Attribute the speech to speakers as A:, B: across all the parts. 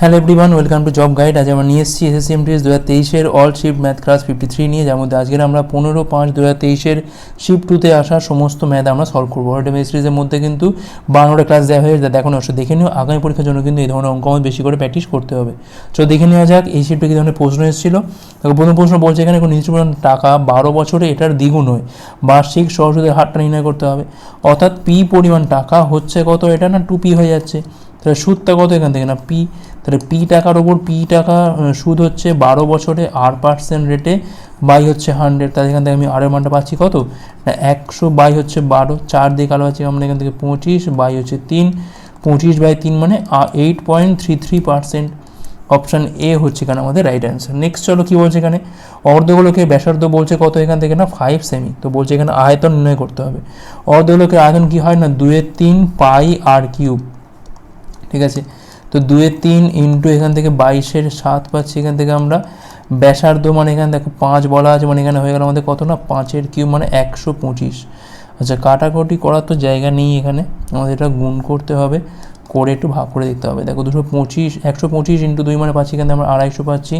A: Hello everyone welcome to job guide আজ আমরা নিয়ে এসেছি এসএসসি এমটিএস দু হাজার তেইশের all shift math class fifty three নিয়ে, যার মধ্যে আজকের আমরা পনেরো পাঁচ দু হাজার তেইশের শিফট টুতে আসা সমস্ত ম্যাথ আমরা সলভ করব। এই সিরিজের মধ্যে কিন্তু বারোটা ক্লাস দেওয়া হয়েছে যা দেখো অবশ্যই দেখে নিও, আগামী পরীক্ষার জন্য কিন্তু এই ধরনের অঙ্ক আমাদের বেশি করে প্র্যাকটিস করতে হবে। তো দেখে নেওয়া যাক, এই শিফটে কী ধরনের প্রশ্ন এসেছিল। প্রথম প্রশ্ন বলছে এখানে কোনো নির্দিষ্ট পরিমাণ টাকা বারো বছরে এটার দ্বিগুণ হয়। বার্ষিক সহসুদের হারটা নির্ণয় করতে হবে। অর্থাৎ পি পরিমাণ টাকা হচ্ছে কত? এটা না টু পি হয়ে যাচ্ছে। তাহলে সুদটা কত এখান থেকে? না পি তাহলে পি টাকার ওপর পি টাকা সুদ হচ্ছে বারো বছরে আর পার্সেন্ট রেটে বাই হচ্ছে হান্ড্রেড তাহলে এখান থেকে আমি আরের মানটা পাচ্ছি কত? না, একশো, বাই হচ্ছে বারো, চার দিয়ে কালো আছে, আমরা এখান থেকে পঁচিশ, বাই হচ্ছে তিন, পঁচিশ বাই তিন মানে eight point three three percent option A হচ্ছে এখানে আমাদের রাইট অ্যান্সার নেক্সট চলো কী বলছে এখানে? অর্ধগোলকে ব্যাসার্ধ বলছে কত এখান থেকে? না ফাইভ সেমি তো বলছে এখানে আয়তন নির্ণয় করতে হবে। অর্ধগোলকের আয়তন কী হয়? না, দুয়ের তিন পাই আর কিউব ঠিক আছে? তো দুয়ের তিন ইন্টু এখান থেকে বাইশের সাত পাচ্ছি, এখান থেকে আমরা ব্যাসার্ধ মানে এখানে দেখো পাঁচ বলা আছে মানে এখানে হয়ে গেল আমাদের কত না? পাঁচের কিউব মানে একশো পঁচিশ। আচ্ছা কাটাকুটি করার তো জায়গা নেই এখানে, আমাদের এটা গুণ করতে হবে, করে একটু ভাগ করে দিতে হবে। দেখো দুশো পঁচিশ, একশো পঁচিশ ইন্টু দুই মানে পাচ্ছি, এখানে আমরা আড়াইশো পাচ্ছি,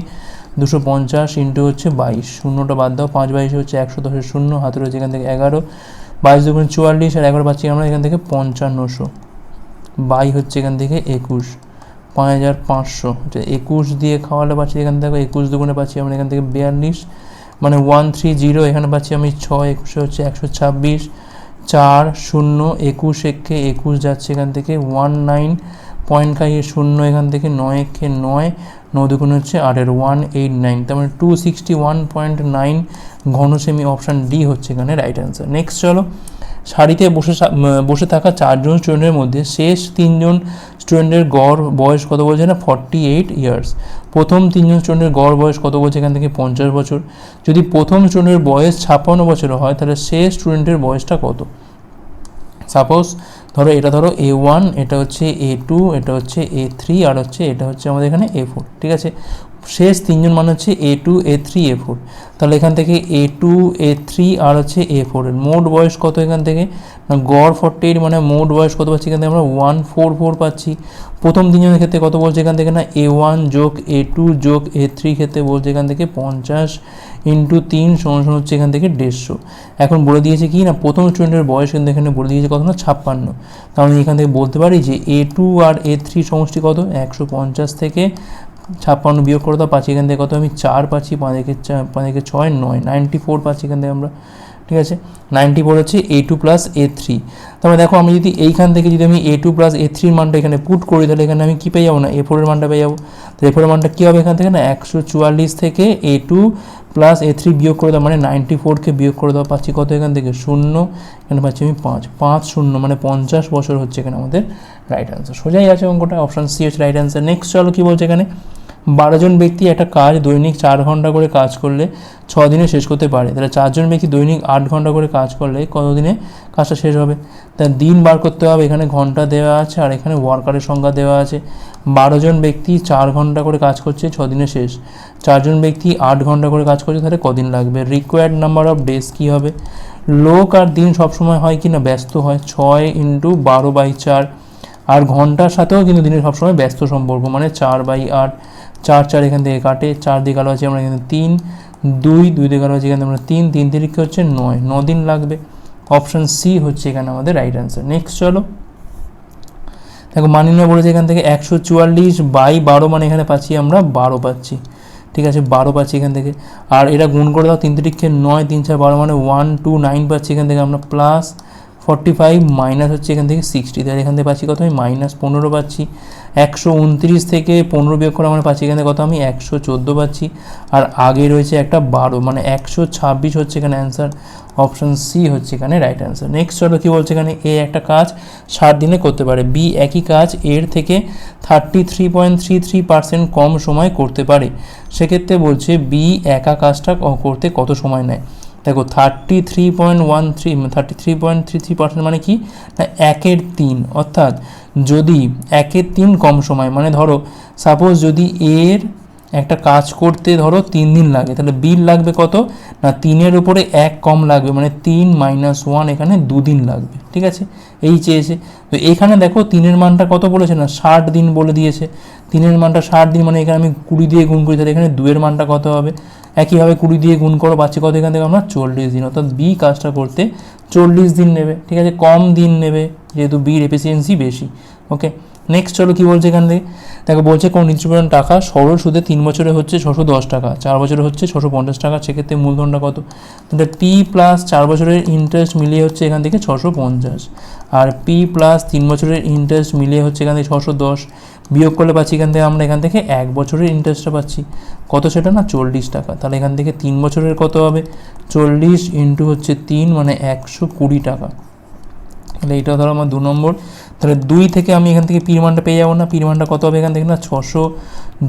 A: দুশো পঞ্চাশ ইন্টু হচ্ছে বাইশ, শূন্যটা বাদ দাও, পাঁচ বাইশে হচ্ছে একশো দশের শূন্য হাতে রয়েছে এখান থেকে এগারো, বাইশ দুগুণ চুয়াল্লিশ, আর এগারো পাচ্ছি আমরা এখান থেকে পঞ্চান্নশো। বাই হচ্ছে এখান থেকে একুশ। পাঁচ হাজার পাঁচশো। আচ্ছা একুশ দিয়ে খাওয়ালে পাচ্ছি এখান থেকে, একুশ দুগুণে পাচ্ছি আমরা এখান থেকে বিয়াল্লিশ। মানে ওয়ান থ্রি জিরো এখানে পাচ্ছি আমি ছয়, একুশে হচ্ছে একশো ছাব্বিশ। চার শূন্য, একুশ একে একুশ যাচ্ছে এখান থেকে ওয়ান নাইন পয়েন্ট খাইয়ে শূন্য এখান থেকে নয় একে নয়, ন দুগুণ হচ্ছে আটের ওয়ান এইট নাইন তার মানে two sixty one point nine ঘন সেমি অপশান ডি হচ্ছে এখানে রাইট অ্যান্সার নেক্সট চলো। সারিতে বসে বসে থাকা চারজন স্টুডেন্টের মধ্যে শেষ তিনজন স্টুডেন্টের গড় বয়স কত বলছে না? ফর্টি এইট ইয়ার্স প্রথম তিনজন স্টুডেন্টের গড় বয়স কত বলছে এখান থেকে? পঞ্চাশ বছর। যদি প্রথম স্টুডেন্টের বয়স ছাপ্পান্ন বছর হয়, তাহলে শেষ স্টুডেন্টের বয়সটা কত? সাপোজ ধরো এটা ধরো এ ওয়ান এটা হচ্ছে এ টু এটা হচ্ছে এ থ্রি আর হচ্ছে, এটা হচ্ছে আমাদের এখানে এ ফোর ঠিক আছে? শেষ তিনজন মানে হচ্ছে A two A three A four তাহলে এখান থেকে এ টু এ থ্রি আর হচ্ছে এ ফোরের মোট বয়স কত এখান থেকে? গড় ফর্টি এইট মানে মোট বয়স কত পাচ্ছি এখান থেকে? আমরা ওয়ান ফোর ফোর পাচ্ছি। প্রথম তিনজনের ক্ষেত্রে কত বলছে এখান থেকে না? এ ওয়ান যোগ এ টু যোগ এ থ্রি ক্ষেত্রে বলছে এখান থেকে পঞ্চাশ ইন্টু তিন সমান সমান হচ্ছে এখান থেকে দেড়শো। এখন বলে দিয়েছে কি না? প্রথম স্টুডেন্টের বয়স কিন্তু এখানে বলে দিয়েছে কত না? ছাপ্পান্ন। তাহলে এখান থেকে বলতে পারি যে এ টু আর এ থ্রি সমষ্টি কত? একশো পঞ্চাশ থেকে ছাপ্পান্ন বিয়োগ করে দাও পাচ্ছি এখান থেকে কত? আমি চার পাচ্ছি, পাঁচ একে চা- পাঁচ একে ছয়, নয়। নাইনটি ফোর পাচ্ছি এখান থেকে আমরা। ঠিক আছে? নাইনটি হচ্ছে A two plus A three তারপরে দেখো, আমি যদি এইখান থেকে যদি আমি এ টু প্লাস এ থ্রির মানটা এখানে পুট করি, তাহলে এখানে আমি কী পেয়ে যাব না? এ ফোরের মানটা পেয়ে যাব। তো এ ফোরের মানটা কী হবে এখান থেকে না? একশো চুয়াল্লিশ থেকে A two plus A three বিয়োগ করে দাও মানে নাইনটি ফোরকে বিয়োগ করে দাও, পাচ্ছি কত এখান থেকে? শূন্য। এখানে পাচ্ছি আমি পাঁচ। পাঁচ শূন্য মানে পঞ্চাশ বছর হচ্ছে এখানে আমাদের রাইট অ্যান্সার সোজাই আছে অঙ্কটা অপশান সি হচ্ছে রাইট অ্যান্সার নেক্সট চলো কী বলছে এখানে? বারো জন ব্যক্তি একটা কাজ দৈনিক চার ঘণ্টা করে কাজ করলে ছ দিনে শেষ করতে পারে। তাহলে চারজন ব্যক্তি দৈনিক আট ঘণ্টা করে কাজ করলে কত দিনে কাজটা শেষ হবে? তার দিন বার করতে হবে, এখানে ঘণ্টা দেওয়া আছে আর এখানে ওয়ার্কারের সংখ্যা দেওয়া আছে। বারো জন ব্যক্তি চার ঘণ্টা করে কাজ করছে ছ দিনে শেষ। চারজন ব্যক্তি আট ঘণ্টা করে কাজ করছে, তাহলে কদিন লাগবে? রিকোয়ার্ড নাম্বার অফ ডেজ কী হবে? লোক আর দিন সবসময় হয় কি না ব্যস্ত হয়। ছয় ইন্টু বারো বাই চার। আর ঘণ্টার সাথেও কিন্তু দিনের সবসময় ব্যস্ত সম্পর্ক মানে চার বাই আট। চার চার এখান থেকে কাটে, চার দিকে আলো আছে আমরা এখানে তিন, দুই দুই দিকে আলো আছে এখানে আমরা তিন তিন তিরিখে হচ্ছে নয়, ন দিন লাগবে। অপশান সি হচ্ছে এখানে আমাদের রাইট অ্যান্সার নেক্সট চলো। দেখো মানিনা বলেছে এখান থেকে একশো চুয়াল্লিশ বাই বারো মানে এখানে পাচ্ছি আমরা বারো পাচ্ছি। ঠিক আছে, বারো পাচ্ছি এখান থেকে। আর এটা গুণ করে দাও, তিন তিরিখে নয়, তিন চার বারো মানে ওয়ান টু নাইন পাচ্ছি এখান থেকে আমরা প্লাস ফর্টি ফাইভ মাইনাস হচ্ছে এখান থেকে সিক্সটি তাহলে এখান থেকে পাচ্ছি কত? আমি মাইনাস পনেরো পাচ্ছি। একশো উনত্রিশ থেকে পনেরো বিয়োগ করে আমরা পাচ্ছি এখান থেকে কত? আমি একশো চোদ্দ পাচ্ছি। আর আগে রয়েছে একটা বারো মানে একশো ছাব্বিশ হচ্ছে এখানে অ্যান্সার অপশন সি হচ্ছে এখানে রাইট অ্যান্সার নেক্সট চলো কী বলছে এখানে? এ একটা কাজ ষাট দিনে করতে পারে। বি একই কাজ এর থেকে thirty three point three three percent কম সময় করতে পারে। সেক্ষেত্রে বলছে বি একা কাজটা করতে কত সময় নেয়? দেখো thirty three point one three thirty three point three three percent মানে কি? না, একের তিন। অর্থাৎ যদি একের তিন কম সময় মানে ধরো সাপোজ যদি এর একটা কাজ করতে ধরো তিন দিন লাগে, তাহলে বিল লাগবে কত? না, তিনের উপরে এক কম লাগবে মানে তিন মাইনাস ওয়ান এখানে দুদিন লাগবে, ঠিক আছে? এই চেয়েছে। তো এখানে দেখো তিনের মানটা কত বলেছে না? ষাট দিন বলে দিয়েছে। তিনের মানটা ষাট দিন মানে এখানে আমি কুড়ি দিয়ে গুণ করি, তাহলে এখানে দুয়ের মানটা কত হবে? একইভাবে কুড়ি দিয়ে গুণ করো পাচ্ছি কত এখান থেকে? আমরা চল্লিশ দিন, অর্থাৎ বি কাজটা করতে চল্লিশ দিন নেবে, ঠিক আছে? কম দিন নেবে, যেহেতু বির এফিসিয়েন্সি বেশি ওকে নেক্সট চলো কী বলছে এখান থেকে দেখো, বলছে কোন নির্দিষ্ট টাকা সরল সুদে তিন বছরে হচ্ছে ছশো দশ টাকা, চার বছরে হচ্ছে ছশো পঞ্চাশ টাকা, সেক্ষেত্রে মূলধনটা কত? তাহলে পি প্লাস চার বছরের ইন্টারেস্ট মিলিয়ে হচ্ছে এখান থেকে ছশো পঞ্চাশ, আর পি প্লাস তিন বছরের ইন্টারেস্ট মিলিয়ে হচ্ছে এখান থেকে ছশো দশ, বিয়োগ করলে পাচ্ছি এখান থেকে আমরা এখান থেকে এক বছরের ইন্টারেস্টটা পাচ্ছি। কত সেটা না? চল্লিশ টাকা। তাহলে এখান থেকে তিন বছরের কত হবে? চল্লিশ ইন্টু হচ্ছে তিন মানে একশো কুড়ি টাকা। তাহলে এটা ধরো আমার দু নম্বর। তাহলে দুই থেকে আমি এখান থেকে পিরমানটা পেয়ে যাব না। পিরমানটা কত হবে এখান থেকে না? ছশো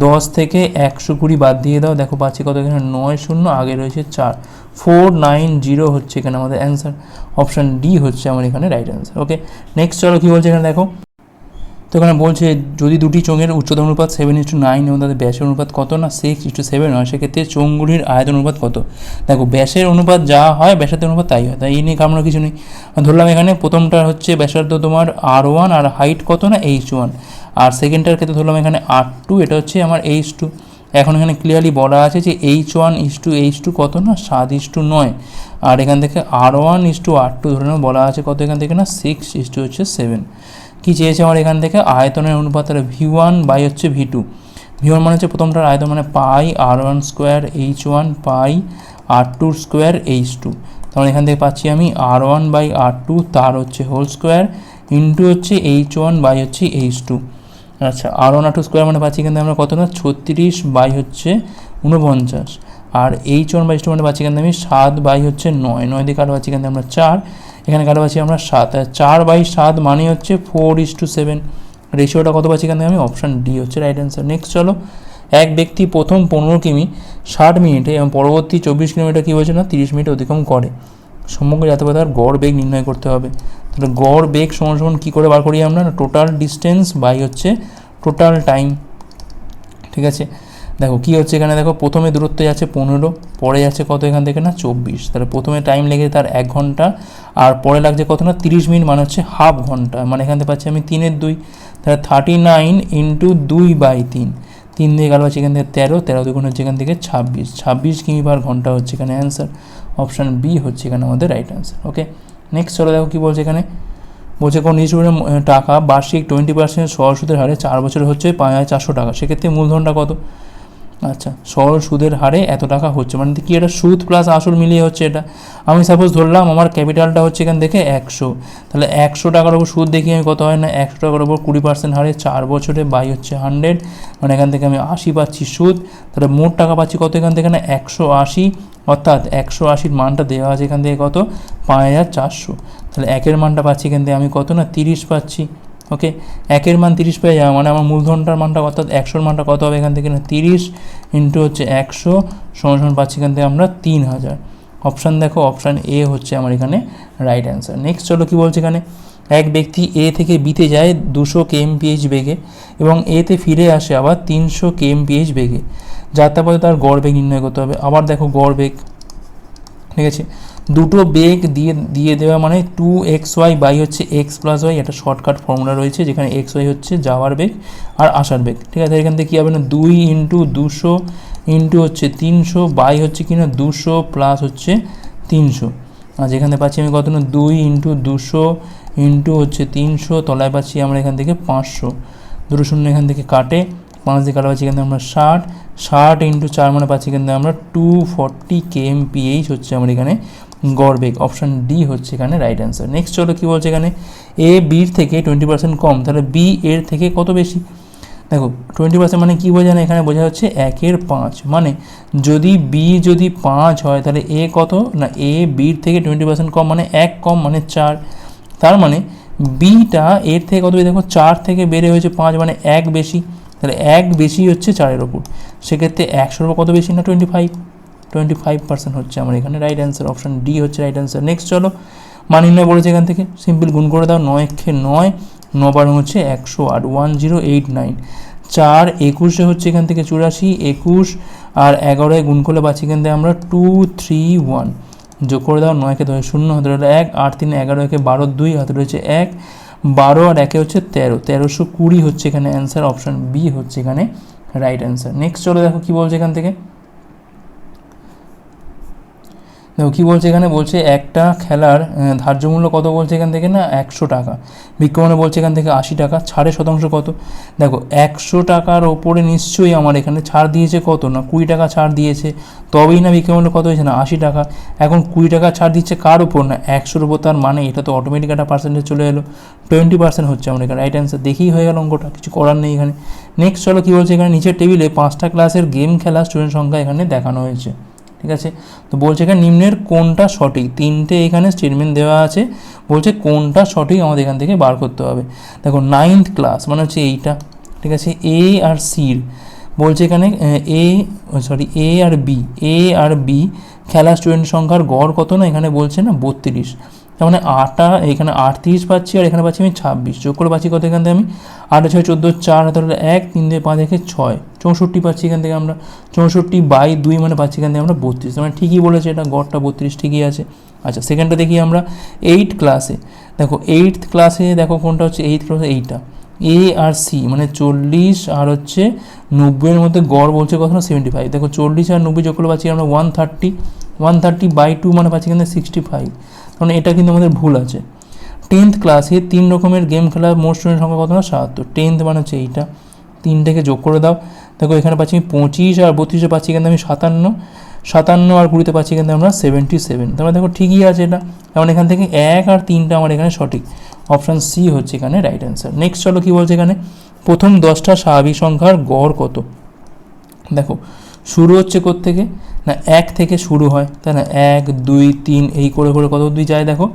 A: দশ থেকে একশো কুড়ি বাদ দিয়ে দাও। দেখো পাচ্ছি কত এখানে? নয় শূন্য, আগে রয়েছে চার। ফোর নাইন জিরো হচ্ছে এখানে আমাদের অ্যান্সার অপশান ডি হচ্ছে আমার এখানে রাইট অ্যান্সার ওকে নেক্সট চলো কী বলছে এখানে দেখো। তো এখানে বলছে, যদি দুটি চোঙের উচ্চতা অনুপাত সেভেন ইস টু নাইন এবং তাদের ব্যাসের অনুপাত কত না সিক্স ইস টু সেভেন হয়, সেক্ষেত্রে চোঙগুলির আয়তন অনুপাত কত? দেখো, ব্যাসের অনুপাত যা হয়, ব্যাসার্ধের অনুপাত তাই হয়, তাই এই নিয়ে কামড়া কিছু নেই। ধরলাম এখানে প্রথমটা হচ্ছে ব্যাসার্ধ তোমার আর ওয়ান আর হাইট কত না এইচ ওয়ান আর সেকেন্ডটার ক্ষেত্রে ধরলাম এখানে আর টু এটা হচ্ছে আমার এইচ টু এখন এখানে ক্লিয়ারলি বলা আছে যে H one is to H two কত না, সাত ইস টু নয়। আর এখান থেকে R one is to R two ধরে বলা আছে কত এখান থেকে না সিক্স ইস টু হচ্ছে সেভেন কী চেয়েছে আমার এখান থেকে? আয়তনের অনুপাত ভি ওয়ান বাই হচ্ছে ভি টু ভি ওয়ান মানে হচ্ছে প্রথমটার আয়তন মানে pi R one square H one pi R টুর স্কোয়ার এইচ টু তাহলে এখান থেকে পাচ্ছি আমি R one by R two তার হচ্ছে হোল স্কোয়ার ইন্টু হচ্ছে এইচ ওয়ান বাই হচ্ছে এইচ টু আচ্ছা R one R two square মানে পাচ্ছি কিন্তু আমরা কত না? ছত্রিশ বাই হচ্ছে উনপঞ্চাশ আর এইচ ওয়ান বাই টু মানে পাচ্ছি কিন্তু আমি সাত বাই হচ্ছে নয়। নয় দিয়ে কাটা পাচ্ছি কিন্তু আমরা চার। এখানে কাটা পাচ্ছি আমরা সাত চার বাই সাত মানে হচ্ছে ফোর ইস টু সেভেন রেশিওটা কত পাচ্ছি এখান থেকে আমি? অপশান ডি হচ্ছে রাইট অ্যান্সার নেক্সট চলো। এক ব্যক্তি প্রথম পনেরো কিমি, ষাট মিনিটে এবং পরবর্তী চব্বিশ কিলোমিটার কী হয়েছে না? তিরিশ মিনিট অতিক্রম করে। সমগ্র যাতায়াতার গড় বেগ নির্ণয় করতে হবে। তাহলে গড় বেগ সমান সমান কী করে বার করি আমরা? টোটাল ডিস্টেন্স বাই হচ্ছে টোটাল টাইম ঠিক আছে? দেখো, কী হচ্ছে এখানে? দেখো, প্রথমে দূরত্বে যাচ্ছে পনেরো, পরে যাচ্ছে কত এখান থেকে না? চব্বিশ। তাহলে প্রথমে টাইম লেগে তার এক ঘণ্টা, আর পরে লাগছে কত না? তিরিশ মিনিট মানে হচ্ছে হাফ ঘণ্টা। মানে এখান থেকে পাচ্ছি আমি তিনের দুই। তাহলে থার্টি নাইন ইন্টু দুই বাই তিন। তিন দিয়ে গেল হচ্ছে এখান থেকে তেরো তেরো দুগুণ হচ্ছে এখান থেকে ছাব্বিশ। ছাব্বিশ কিমি পার ঘণ্টা হচ্ছে এখানে অ্যান্সার অপশান বি হচ্ছে এখানে আমাদের রাইট অ্যান্সার ওকে নেক্সট চলো দেখো কী বলছে এখানে। বলছে কোন নির্দিষ্ট টাকা বার্ষিক টোয়েন্টি পার্সেন্ট সরল সুদের হারে চার বছরে হচ্ছে পাঁচ হাজার চারশো টাকা। সেক্ষেত্রে মূলধনটা কত? আচ্ছা সরল সুদের হারে এত টাকা হচ্ছে মানে কি এটা সুদ প্লাস আসল মিলিয়ে হচ্ছে এটা? আমি সাপোজ ধরলাম আমার ক্যাপিটালটা হচ্ছে এখান থেকে একশো, তাহলে একশো টাকার ওপর সুদ দেখি আমি কত হয় না? একশো টাকার উপর কুড়ি পার্সেন্ট হারে চার বছরে বাই হচ্ছে হান্ড্রেড মানে এখান থেকে আমি আশি পাচ্ছি সুদ, তাহলে মোট টাকা পাচ্ছি কত এখান থেকে না? একশো আশি, অর্থাৎ একশো আশির মানটা দেওয়া আছে এখান থেকে কত? পাঁচ হাজার চারশো, তাহলে একের মানটা পাচ্ছি এখান থেকে আমি কত না? তিরিশ পাচ্ছি ওকে একের মান তিরিশ পেয়ে যাওয়া মানে আমার মূলধনটার মানটা অর্থাৎ একশোর মানটা কত হবে এখান থেকে না? তিরিশ ইন্টু হচ্ছে একশো, সমান পাচ্ছি এখান থেকে আমরা তিন হাজার। অপশান দেখো অপশান এ হচ্ছে আমার এখানে রাইট অ্যান্সার নেক্সট চলো কী বলছে এখানে? এক ব্যক্তি এ থেকে বিতে যায় দুশো কেএমপিএইচ বেগে এবং এতে ফিরে আসে আবার তিনশো কেএমপিএইচ বেগে। যাত্রাপথে তার গড় বেগ নির্ণয় করতে হবে। আবার দেখো গড় বেগ, ঠিক আছে? দুটো বেগ দিয়ে দিয়ে দেওয়া মানে টু এক্স ওয়াই বাই হচ্ছে এক্স প্লাস ওয়াই একটা শর্টকাট ফর্মুলা রয়েছে যেখানে এক্স ওয়াই হচ্ছে যাওয়ার বেগ আর আসার বেগ ঠিক আছে, এখান থেকে কী হবে না? দুই ইন্টু দুশো ইন্টু হচ্ছে তিনশো বাই হচ্ছে কি না? দুশো প্লাস হচ্ছে তিনশো। আর যেখানে পাচ্ছি আমি কত না? দুই ইন্টু দুশো ইন্টু হচ্ছে তিনশো, তলায় পাচ্ছি আমরা এখান থেকে পাঁচশো। দুটো শূন্য এখান থেকে কাটে, পাঁচ দিয়ে কাটা পাচ্ছি এখান থেকে আমরা ষাট। ষাট ইন্টু চার মানে পাচ্ছি এখান আমরা টু ফর্টি কেএমপিএইচ হচ্ছে আমার এখানে গড় বেগ অপশান ডি হচ্ছে এখানে রাইট অ্যান্সার নেক্সট চলো কী বলছে এখানে? এ বির থেকে টোয়েন্টি পার্সেন্ট কম, তাহলে বি এর থেকে কত বেশি? দেখো টোয়েন্টি পার্সেন্ট মানে কী বোঝায় না এখানে বোঝা হচ্ছে একের পাঁচ। মানে যদি বি যদি পাঁচ হয়, তাহলে এ কত? না এ বির থেকে টোয়েন্টি পার্সেন্ট কম মানে এক কম মানে চার। তার মানে বিটা এর থেকে কত দেখো, চার থেকে বেড়ে হয়েছে পাঁচ মানে এক বেশি। তাহলে এক বেশি হচ্ছে চারের ওপর। সেক্ষেত্রে একশোর কত বেশি? না twenty five twenty five percent হচ্ছে আমার এখানে রাইট অ্যান্সার অপশান ডি হচ্ছে রাইট অ্যান্সার নেক্সট চলো, মান নির্ণয় বলেছে এখান থেকে। সিম্পল গুণ করে দাও, নয় খে নয়, ন বারো হচ্ছে একশো আট ওয়ান জিরো এইট নাইন চার একুশে হচ্ছে এখান থেকে চুরাশি, একুশ আর এগারোয় গুণ করলে পাচ্ছি এখান থেকে আমরা টু থ্রি ওয়ান যোগ করে দাও নয়কে ধরে শূন্য হাতে রইল এক, আট তিন, এগারো একে বারো দুই, হাতে রয়েছে এক। বারো আর একে হচ্ছে তেরো, তেরোশো কুড়ি হচ্ছে এখানে অ্যান্সার অপশান বি হচ্ছে এখানে রাইট অ্যান্সার নেক্সট চলো দেখো কী বলছে এখান থেকে। দেখো, কী বলছে এখানে? বলছে একটা খেলার ধার্য মূল্য কত বলছে এখান থেকে না? একশো টাকা। বিজ্ঞাপনে বলছে এখান থেকে আশি টাকা ছাড়ের শতাংশ কত? দেখো, একশো টাকার ওপরে নিশ্চয়ই আমার এখানে ছাড় দিয়েছে কত না? কুড়ি টাকা ছাড় দিয়েছে। তবেই না বিজ্ঞাপনে কত হয়েছে না? আশি টাকা। এখন কুড়ি টাকা ছাড় দিচ্ছে কার উপর না? একশোর উপর তার মানে এটা তো অটোমেটিক একটা পার্সেন্টেজ চলে এলো। টোয়েন্টি পার্সেন্ট হচ্ছে আমার এখানে। রাইট অ্যান্সার দেখেই হয়ে গেল অঙ্কটা, কিছু করার নেই এখানে। নেক্সট চলো কী বলছে এখানে? নিচের টেবিলে পাঁচটা ক্লাসের গেম খেলা স্টুডেন্ট সংখ্যা এখানে দেখানো হয়েছে। ঠিক আছে? তো বলছে এখানে নিম্নের কোনটা সঠিক? তিনটে এখানে স্টেটমেন্ট দেওয়া আছে। বলছে কোনটা সঠিক? আমাদের এখান থেকে বার করতে হবে। দেখো নাইন্থ ক্লাস মানে হচ্ছে এইটা। ঠিক আছে? এ আর সির বলছে এখানে, এ সরি এ আর বি এ আর বি খেলা স্টুডেন্ট সংখ্যার গড় কত না? এখানে বলছে না, বত্রিশ। তার মানে আটটা এখানে আটত্রিশ পাচ্ছি আর এখানে পাচ্ছি আমি ছাব্বিশ। যোগ করে পাচ্ছি কত এখান থেকে আমি? আটে ছয় চোদ্দ চার হাতে এক, তিন দিয়ে পাঁচ, একে ছয়। চৌষট্টি পাচ্ছি এখান থেকে আমরা, চৌষট্টি বাই দুই মানে পাচ্ছি এখান থেকে আমরা বত্রিশ মানে ঠিকই বলেছে এটা, গড়টা বত্রিশ ঠিকই আছে। আচ্ছা সেকেন্ডটা দেখি আমরা এইট ক্লাসে দেখো এইট ক্লাসে দেখো কোনটা হচ্ছে এইট ক্লাসে এইটা। এ আর সি মানে চল্লিশ আর হচ্ছে নব্বইয়ের মধ্যে গড় বলছে কত না সেভেন্টি ফাইভ দেখো, চল্লিশ আর নব্বই করে পাচ্ছি আমরা one thirty one thirty by two মানে পাচ্ছি এখানে সিক্সটি ফাইভ কারণ এটা কিন্তু আমাদের ভুল আছে। টেন্থ ক্লাসে তিন রকমের গেম খেলার মোট স্টুডেন্ট সংখ্যা কত না, সাতাত্তর। টেন্থ মানে হচ্ছে এইটা। তিনটেকে যোগ করে দাও। দেখো এখানে পাচ্ছি আমি পঁচিশ আর বত্রিশে পাচ্ছি কিন্তু আমি সাতান্ন। সাতান্ন আর কুড়িতে পাচ্ছি কিন্তু আমরা সেভেন্টি সেভেন তারপরে দেখো ঠিকই আছে এটা। যেমন এখান থেকে এক আর তিনটা আমার এখানে সঠিক। অপশান সি হচ্ছে এখানে রাইট অ্যান্সার নেক্সট চলো কী বলছে এখানে? প্রথম দশটা স্বাভাবিক সংখ্যার গড় কত? দেখো, শুরু হচ্ছে থেকে না, এক থেকে শুরু হয়। তাই না? এক, দুই, তিন, এই করে করে কত অবধি যায় দেখো?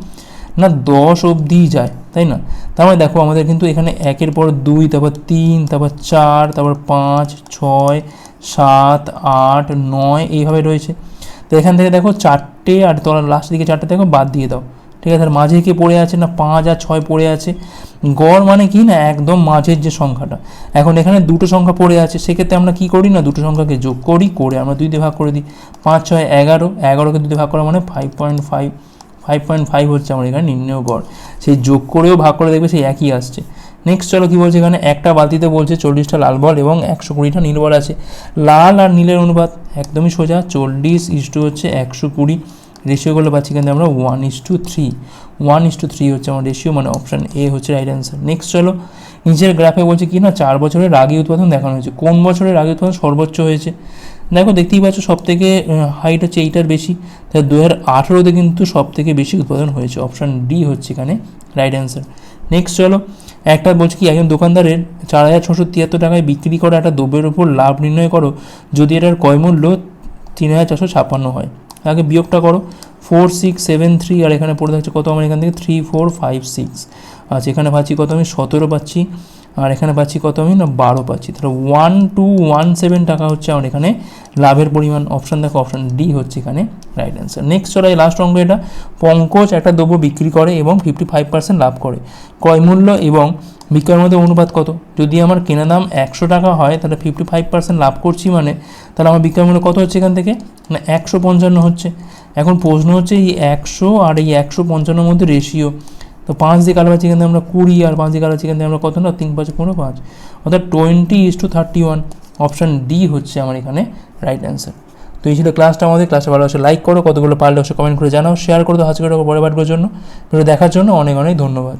A: না দশ অবধি যায়, তাই না? তার মানে দেখো আমাদের কিন্তু এখানে একের পর দুই, তারপর তিন, তারপর চার, তারপর পাঁচ, ছয়, সাত, আট, নয় এইভাবে রয়েছে। তো এখান থেকে দেখো চারটে আর তোমার লাস্ট দিকে চারটে দেখো বাদ দিয়ে দাও। ঠিক আছে, আর মাঝে কে পড়ে আছে না পাঁচ আর ছয় পড়ে আছে? গড় মানে কি না একদম মাঝের যে সংখ্যাটা। এখন এখানে দুটো সংখ্যা পড়ে আছে, সেক্ষেত্রে আমরা কি করি না দুটো সংখ্যাকে যোগ করি, করে আমরা দুই দিয়ে ভাগ করে দিই। পাঁচ, ছয়, এগারো, এগারোকে দুই দিয়ে ভাগ করা মানে five point five five point five হচ্ছে আমার এখানে নিম্নেও গড়। সেই যোগ করেও ভাগ করে দেখবে সেই একই আসছে। নেক্সট চলো কী বলছে এখানে? একটা বালতিতে বলছে চল্লিশটা লাল বল এবং একশো কুড়িটা নীল বল আছে। লাল আর নীলের অনুপাত একদমই সোজা, চল্লিশ ইস্টু হচ্ছে একশো কুড়ি। রেশিওগুলো পাচ্ছি কিন্তু আমরা one is to three one one is to two three ratio মানে অপশান এ হচ্ছে রাইট অ্যান্সার নেক্সট চলো, নিচের গ্রাফে বলছে কি না? চার বছরের রাগি উৎপাদন দেখানো হয়েছে। কোন বছরের রাগি উৎপাদন সর্বোচ্চ হয়েছে? দেখো, দেখতেই পাচ্ছ সব থেকে হাইট হচ্ছে এইটার বেশি। তাই দু হাজার আঠেরোতে কিন্তু সব থেকে বেশি উৎপাদন হয়েছে। অপশান ডি হচ্ছে এখানে রাইট অ্যান্সার নেক্সট চলো, একটা বলছে কি, একজন দোকানদারের চার হাজার ছশো তিয়াত্তর টাকায় বিক্রি করা একটা দ্রব্যের উপর লাভ নির্ণয় করো, যদি এটার ক্রয় মূল্য তিন হাজার চারশো ছাপ্পান্ন হয়। আগে বিয়োগটা করো ফোর সিক্স সেভেন থ্রি আর এখানে পড়ে থাকছে কত? আমার এখান থেকে থ্রি ফোর ফাইভ সিক্স আচ্ছা এখানে পাচ্ছি কত? আমি সতেরো পাচ্ছি। আর এখানে পাচ্ছি কত আমি? না, বারো পাচ্ছি। তাহলে ওয়ান টু ওয়ান সেভেন টাকা হচ্ছে আমার এখানে। লাভের পরিমাণ অপশান দেখো অপশান ডি হচ্ছে এখানে রাইট অ্যান্সার নেক্সট চলো লাস্ট অঙ্ক এটা। পঙ্কজ একটা দ্রব্য বিক্রি করে এবং ফিফটি ফাইভ পার্সেন্ট লাভ করে। ক্রয় মূল্য এবং বিক্রয়ের মধ্যে অনুপাত কত? যদি আমার কেনা দাম একশো টাকা হয়, তাহলে ফিফটি ফাইভ পার্সেন্ট লাভ করছি মানে তাহলে আমার বিক্রয় মূল্য কত হচ্ছে এখান থেকে? না, একশো পঞ্চান্ন হচ্ছে। এখন প্রশ্ন হচ্ছে এই একশো আর এই একশো পঞ্চান্নর মধ্যে রেশিও তো পাঁচ দিয়ে কালো চিকেন দিয়ে আমরা কুড়ি আর পাঁচ দিয়ে কালো চিকেন দিয়ে আমরা কত না? তিন পাঁচ পনেরো পাঁচ। অর্থাৎ twenty is to thirty one option D হচ্ছে আমার এখানে রাইট অ্যান্সার তো এই ছিল ক্লাসটা আমাদের। ক্লাসটা ভালো লাইক করো, কতগুলো পারলে অবশ্যই কমেন্ট করে জানাও। শেয়ার করে হাজার আজকের বড় বাড়বার জন্য। ভিডিও দেখার জন্য অনেক অনেক ধন্যবাদ।